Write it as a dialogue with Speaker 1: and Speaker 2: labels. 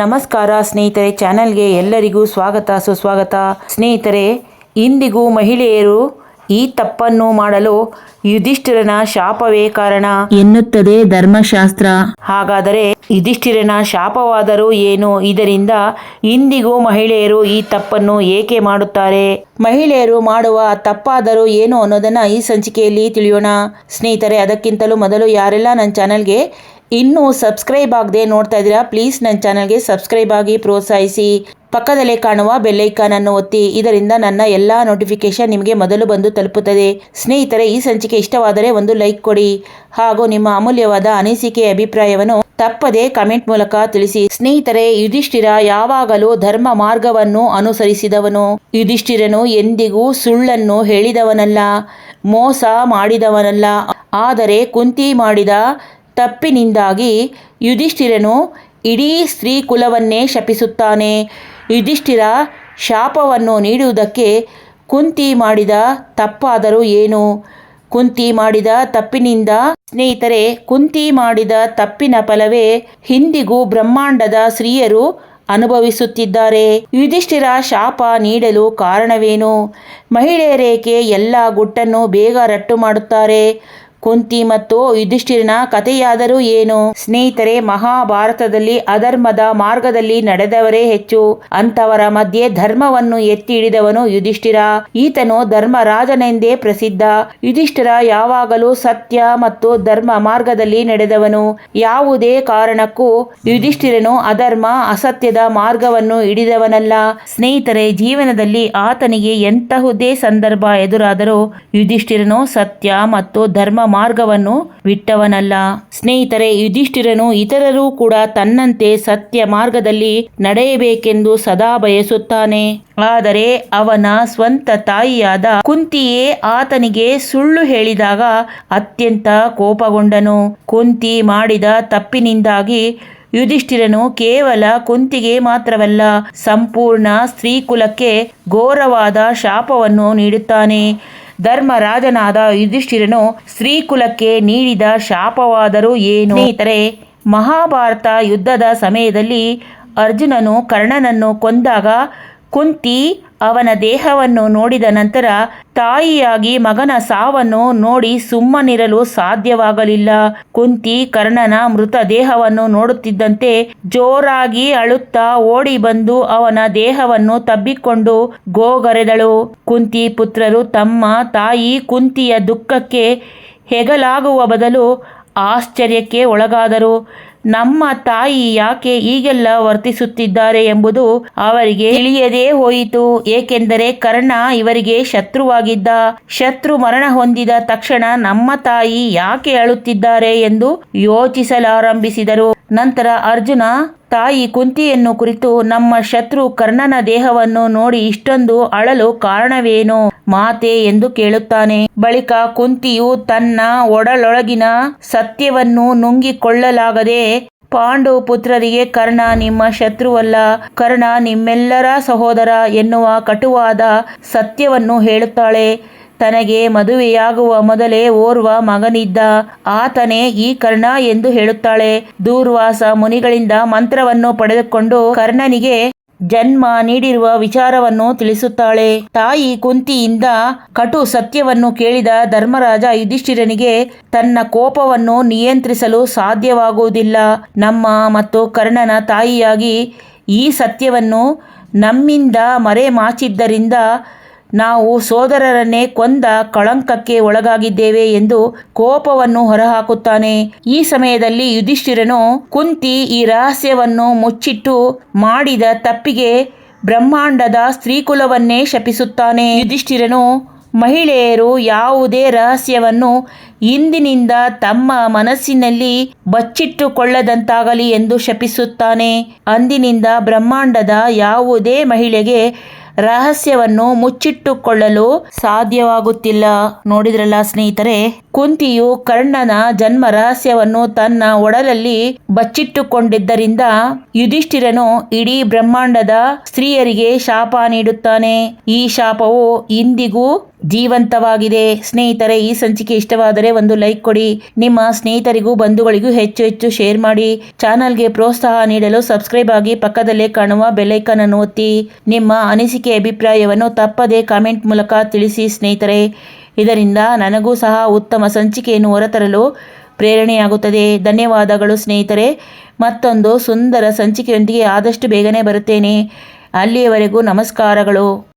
Speaker 1: ನಮಸ್ಕಾರ ಸ್ನೇಹಿತರೆ ಚಾನೆಲ್ಗೆ ಎಲ್ಲರಿಗೂ ಸ್ವಾಗತ ಸುಸ್ವಾಗತ. ಸ್ನೇಹಿತರೆ ಇಂದಿಗೂ ಮಹಿಳೆಯರು ಈ ತಪ್ಪನ್ನು ಮಾಡಲು ಯುಧಿಷ್ಠಿರನ ಶಾಪವೇ ಕಾರಣ? ಎನ್ನುತ್ತದೆ ಧರ್ಮಶಾಸ್ತ್ರ. ಹಾಗಾದರೆ ಯುಧಿಷ್ಠಿರನ ಶಾಪವಾದರೂ ಏನು? ಇದರಿಂದ ಇಂದಿಗೂ ಮಹಿಳೆಯರು ಈ ತಪ್ಪನ್ನು ಏಕೆ ಮಾಡುತ್ತಾರೆ? ಮಹಿಳೆಯರು ಮಾಡುವ ತಪ್ಪಾದರೂ ಏನು ಅನ್ನೋದನ್ನ ಈ ಸಂಚಿಕೆಯಲ್ಲಿ ತಿಳಿಯೋಣ. ಸ್ನೇಹಿತರೆ ಅದಕ್ಕಿಂತಲೂ ಮೊದಲು ಯಾರೆಲ್ಲ ನನ್ನ ಚಾನಲ್ಗೆ ಇನ್ನೂ ಸಬ್ಸ್ಕ್ರೈಬ್ ಆಗದೆ ನೋಡ್ತಾ ಇದ್ದೀರಾ ಪ್ಲೀಸ್ ನನ್ನ ಚಾನಲ್ಗೆ ಸಬ್ಸ್ಕ್ರೈಬ್ ಆಗಿ ಪ್ರೋತ್ಸಾಹಿಸಿ. ಪಕ್ಕದಲ್ಲೇ ಕಾಣುವ ಬೆಲ್ಲೈಕಾನ್ ಅನ್ನು ಒತ್ತಿ, ಇದರಿಂದ ನನ್ನ ಎಲ್ಲ ನೋಟಿಫಿಕೇಶನ್ ನಿಮಗೆ ಮೊದಲು ಬಂದು ತಲುಪುತ್ತದೆ. ಸ್ನೇಹಿತರೆ, ಈ ಸಂಚಿಕೆ ಇಷ್ಟವಾದರೆ ಒಂದು ಲೈಕ್ ಕೊಡಿ. ಹಾಗೂ ನಿಮ್ಮ ಅಮೂಲ್ಯವಾದ ಅನಿಸಿಕೆ ಅಭಿಪ್ರಾಯವನ್ನು ತಪ್ಪದೆ ಕಮೆಂಟ್ ಮೂಲಕ ತಿಳಿಸಿ. ಸ್ನೇಹಿತರೆ, ಯುಧಿಷ್ಠಿರ ಯಾವಾಗಲೂ ಧರ್ಮ ಮಾರ್ಗವನ್ನು ಅನುಸರಿಸಿದವನು. ಯುಧಿಷ್ಠಿರನು ಎಂದಿಗೂ ಸುಳ್ಳನ್ನು ಹೇಳಿದವನಲ್ಲ, ಮೋಸ ಮಾಡಿದವನಲ್ಲ. ಆದರೆ ಕುಂತಿ ಮಾಡಿದ ತಪ್ಪಿನಿಂದಾಗಿ ಯುಧಿಷ್ಠಿರನು ಇಡೀ ಸ್ತ್ರೀ ಕುಲವನ್ನೇ ಶಪಿಸುತ್ತಾನೆ. ಯುಧಿಷ್ಠಿರ ಶಾಪವನ್ನು ನೀಡುವುದಕ್ಕೆ ಕುಂತಿ ಮಾಡಿದ ತಪ್ಪಾದರೂ ಏನು? ಕುಂತಿ ಮಾಡಿದ ತಪ್ಪಿನಿಂದ ಸ್ನೇಹಿತರೆ, ಕುಂತಿ ಮಾಡಿದ ತಪ್ಪಿನ ಫಲವೇ ಹಿಂದಿಗೂ ಬ್ರಹ್ಮಾಂಡದ ಸ್ತ್ರೀಯರು ಅನುಭವಿಸುತ್ತಿದ್ದಾರೆ. ಯುಧಿಷ್ಠಿರ ಶಾಪ ನೀಡಲು ಕಾರಣವೇನು? ಮಹಿಳೆಯರೇಕೆ ಎಲ್ಲ ಗುಟ್ಟನ್ನು ಬೇಗ ರಟ್ಟು ಮಾಡುತ್ತಾರೆ? ಕುಂತಿ ಮತ್ತು ಯುಧಿಷ್ಠಿರನ ಕಥೆಯಾದರೂ ಏನು? ಸ್ನೇಹಿತರೆ, ಮಹಾಭಾರತದಲ್ಲಿ ಅಧರ್ಮದ ಮಾರ್ಗದಲ್ಲಿ ನಡೆದವರೇ ಹೆಚ್ಚು. ಅಂತವರ ಮಧ್ಯೆ ಧರ್ಮವನ್ನು ಎತ್ತಿ ಹಿಡಿದವನು ಯುಧಿಷ್ಠಿರ. ಈತನು ಧರ್ಮರಾಜನೆಂದೇ ಪ್ರಸಿದ್ಧ. ಯುಧಿಷ್ಠಿರ ಯಾವಾಗಲೂ ಸತ್ಯ ಮತ್ತು ಧರ್ಮ ಮಾರ್ಗದಲ್ಲಿ ನಡೆದವನು. ಯಾವುದೇ ಕಾರಣಕ್ಕೂ ಯುಧಿಷ್ಠಿರನು ಅಧರ್ಮ, ಅಸತ್ಯದ ಮಾರ್ಗವನ್ನು ಹಿಡಿದವನಲ್ಲ. ಸ್ನೇಹಿತರೆ, ಜೀವನದಲ್ಲಿ ಆತನಿಗೆ ಎಂತಹುದೇ ಸಂದರ್ಭ ಎದುರಾದರೂ ಯುಧಿಷ್ಠಿರನು ಸತ್ಯ ಮತ್ತು ಧರ್ಮ ಮಾರ್ಗವನ್ನು ಬಿಟ್ಟವನಲ್ಲ. ಸ್ನೇಹಿತರೆ, ಯುಧಿಷ್ಠಿರನು ಇತರರು ಕೂಡ ತನ್ನಂತೆ ಸತ್ಯ ಮಾರ್ಗದಲ್ಲಿ ನಡೆಯಬೇಕೆಂದು ಸದಾ ಬಯಸುತ್ತಾನೆ. ಆದರೆ ಅವನ ಸ್ವಂತ ತಾಯಿಯಾದ ಕುಂತಿಯೇ ಆತನಿಗೆ ಸುಳ್ಳು ಹೇಳಿದಾಗ ಅತ್ಯಂತ ಕೋಪಗೊಂಡನು. ಕುಂತಿ ಮಾಡಿದ ತಪ್ಪಿನಿಂದಾಗಿ ಯುಧಿಷ್ಠಿರನು ಕೇವಲ ಕುಂತಿಗೆ ಮಾತ್ರವಲ್ಲ, ಸಂಪೂರ್ಣ ಸ್ತ್ರೀಕುಲಕ್ಕೆ ಘೋರವಾದ ಶಾಪವನ್ನು ನೀಡುತ್ತಾನೆ. ಧರ್ಮರಾಜನಾದ ಯುಧಿಷ್ಠಿರನು ಶ್ರೀಕುಲಕ್ಕೆ ನೀಡಿದ ಶಾಪವಾದರೂ ಏನು? ಇತರೆ ಮಹಾಭಾರತ ಯುದ್ಧದ ಸಮಯದಲ್ಲಿ ಅರ್ಜುನನು ಕರ್ಣನನ್ನು ಕೊಂದಾಗ ಕುಂತಿ ಅವನ ದೇಹವನ್ನು ನೋಡಿದ ನಂತರ ತಾಯಿಯಾಗಿ ಮಗನ ಸಾವನ್ನು ನೋಡಿ ಸುಮ್ಮನಿರಲು ಸಾಧ್ಯವಾಗಲಿಲ್ಲ. ಕುಂತಿ ಕರ್ಣನ ಮೃತ ದೇಹವನ್ನು ನೋಡುತ್ತಿದ್ದಂತೆ ಜೋರಾಗಿ ಅಳುತ್ತಾ ಓಡಿ ಬಂದು ಅವನ ದೇಹವನ್ನು ತಬ್ಬಿಕೊಂಡು ಗೋಗರೆದಳು. ಕುಂತಿ ಪುತ್ರರು ತಮ್ಮ ತಾಯಿ ಕುಂತಿಯ ದುಃಖಕ್ಕೆ ಹೆಗಲಾಗುವ ಬದಲು ಆಶ್ಚರ್ಯಕ್ಕೆ ಒಳಗಾದರು. ನಮ್ಮ ತಾಯಿ ಯಾಕೆ ಈಗೆಲ್ಲ ವರ್ತಿಸುತ್ತಿದ್ದಾರೆ ಎಂಬುದು ಅವರಿಗೆ ತಿಳಿಯದೇ ಹೋಯಿತು. ಏಕೆಂದರೆ ಕರ್ಣ ಇವರಿಗೆ ಶತ್ರುವಾಗಿದ್ದ. ಶತ್ರು ಮರಣ ಹೊಂದಿದ ತಕ್ಷಣ ನಮ್ಮ ತಾಯಿ ಯಾಕೆ ಅಳುತ್ತಿದ್ದಾರೆ ಎಂದು ಯೋಚಿಸಲಾರಂಭಿಸಿದರು. ನಂತರ ಅರ್ಜುನ ತಾಯಿ ಕುಂತಿಯನ್ನು ಕುರಿತು ನಮ್ಮ ಶತ್ರು ಕರ್ಣನ ದೇಹವನ್ನು ನೋಡಿ ಇಷ್ಟೊಂದು ಅಳಲು ಕಾರಣವೇನು? ಮಾತೆ ಎಂದು ಕೇಳುತ್ತಾನೆ. ಬಳಿಕ ಕುಂತಿಯು ತನ್ನ ಒಡಲೊಳಗಿನ ಸತ್ಯವನ್ನು ನುಂಗಿಕೊಳ್ಳಲಾಗದೆ ಪಾಂಡು ಪುತ್ರರಿಗೆ, ಕರ್ಣ ನಿಮ್ಮ ಶತ್ರುವಲ್ಲ, ಕರ್ಣ ನಿಮ್ಮೆಲ್ಲರ ಸಹೋದರ ಎನ್ನುವ ಕಟುವಾದ ಸತ್ಯವನ್ನು ಹೇಳುತ್ತಾಳೆ. ತನಗೆ ಮದುವೆಯಾಗುವ ಮೊದಲೇ ಓರ್ವ ಮಗನಿದ್ದ ಆತನೇ ಈ ಕರ್ಣ ಎಂದು ಹೇಳುತ್ತಾಳೆ. ದೂರ್ವಾಸ ಮುನಿಗಳಿಂದ ಮಂತ್ರವನ್ನು ಪಡೆದುಕೊಂಡು ಕರ್ಣನಿಗೆ ಜನ್ಮ ನೀಡಿರುವ ವಿಚಾರವನ್ನು ತಿಳಿಸುತ್ತಾಳೆ. ತಾಯಿ ಕುಂತಿಯಿಂದ ಕಟು ಸತ್ಯವನ್ನು ಕೇಳಿದ ಧರ್ಮರಾಜ ಯುಧಿಷ್ಠಿರನಿಗೆ ತನ್ನ ಕೋಪವನ್ನು ನಿಯಂತ್ರಿಸಲು ಸಾಧ್ಯವಾಗುವುದಿಲ್ಲ. ನಮ್ಮ ಮತ್ತು ಕರ್ಣನ ತಾಯಿಯಾಗಿ ಈ ಸತ್ಯವನ್ನು ನಮ್ಮಿಂದ ಮರೆಮಾಚಿದ್ದರಿಂದ ನಾವು ಸೋದರರನ್ನೇ ಕೊಂದ ಕಳಂಕಕ್ಕೆ ಒಳಗಾಗಿದ್ದೇವೆ ಎಂದು ಕೋಪವನ್ನು ಹೊರಹಾಕುತ್ತಾನೆ. ಈ ಸಮಯದಲ್ಲಿ ಯುಧಿಷ್ಠಿರನು ಕುಂತಿ ಈ ರಹಸ್ಯವನ್ನು ಮುಚ್ಚಿಟ್ಟು ಮಾಡಿದ ತಪ್ಪಿಗೆ ಬ್ರಹ್ಮಾಂಡದ ಸ್ತ್ರೀಕುಲವನ್ನೇ ಶಪಿಸುತ್ತಾನೆ. ಯುಧಿಷ್ಠಿರನು, ಮಹಿಳೆಯರು ಯಾವುದೇ ರಹಸ್ಯವನ್ನು ಇಂದಿನಿಂದ ತಮ್ಮ ಮನಸ್ಸಿನಲ್ಲಿ ಬಚ್ಚಿಟ್ಟುಕೊಳ್ಳದಂತಾಗಲಿ ಎಂದು ಶಪಿಸುತ್ತಾನೆ. ಅಂದಿನಿಂದ ಬ್ರಹ್ಮಾಂಡದ ಯಾವುದೇ ಮಹಿಳೆಗೆ ರಹಸ್ಯವನ್ನು ಮುಚ್ಚಿಟ್ಟುಕೊಳ್ಳಲು ಸಾಧ್ಯವಾಗುತ್ತಿಲ್ಲ. ನೋಡಿದ್ರಲ್ಲ ಸ್ನೇಹಿತರೆ? ಕುಂತಿಯು ಕರ್ಣನ ಜನ್ಮ ರಹಸ್ಯವನ್ನು ತನ್ನ ಒಡಲಲ್ಲಿ ಬಚ್ಚಿಟ್ಟುಕೊಂಡಿದ್ದರಿಂದ ಯುಧಿಷ್ಠಿರನು ಇಡೀ ಬ್ರಹ್ಮಾಂಡದ ಸ್ತ್ರೀಯರಿಗೆ ಶಾಪ ನೀಡುತ್ತಾನೆ. ಈ ಶಾಪವು ಇಂದಿಗೂ ಜೀವಂತವಾಗಿದೆ. ಸ್ನೇಹಿತರೆ, ಈ ಸಂಚಿಕೆ ಇಷ್ಟವಾದರೆ ಒಂದು ಲೈಕ್ ಕೊಡಿ. ನಿಮ್ಮ ಸ್ನೇಹಿತರಿಗೂ ಬಂಧುಗಳಿಗೂ ಹೆಚ್ಚು ಹೆಚ್ಚು ಶೇರ್ ಮಾಡಿ. ಚಾನಲ್ಗೆ ಪ್ರೋತ್ಸಾಹ ನೀಡಲು ಸಬ್ಸ್ಕ್ರೈಬ್ ಆಗಿ ಪಕ್ಕದಲ್ಲೇ ಕಾಣುವ ಬೆಲೈಕನ್ ಅನ್ನು ಒತ್ತಿ. ನಿಮ್ಮ ಅನಿಸಿಕೆ ಅಭಿಪ್ರಾಯವನ್ನು ತಪ್ಪದೇ ಕಾಮೆಂಟ್ ಮೂಲಕ ತಿಳಿಸಿ ಸ್ನೇಹಿತರೆ. ಇದರಿಂದ ನನಗೂ ಸಹ ಉತ್ತಮ ಸಂಚಿಕೆಯನ್ನು ಹೊರತರಲು ಪ್ರೇರಣೆಯಾಗುತ್ತದೆ. ಧನ್ಯವಾದಗಳು ಸ್ನೇಹಿತರೆ. ಮತ್ತೊಂದು ಸುಂದರ ಸಂಚಿಕೆಯೊಂದಿಗೆ ಆದಷ್ಟು ಬೇಗನೆ ಬರುತ್ತೇನೆ. ಅಲ್ಲಿಯವರೆಗೂ ನಮಸ್ಕಾರಗಳು.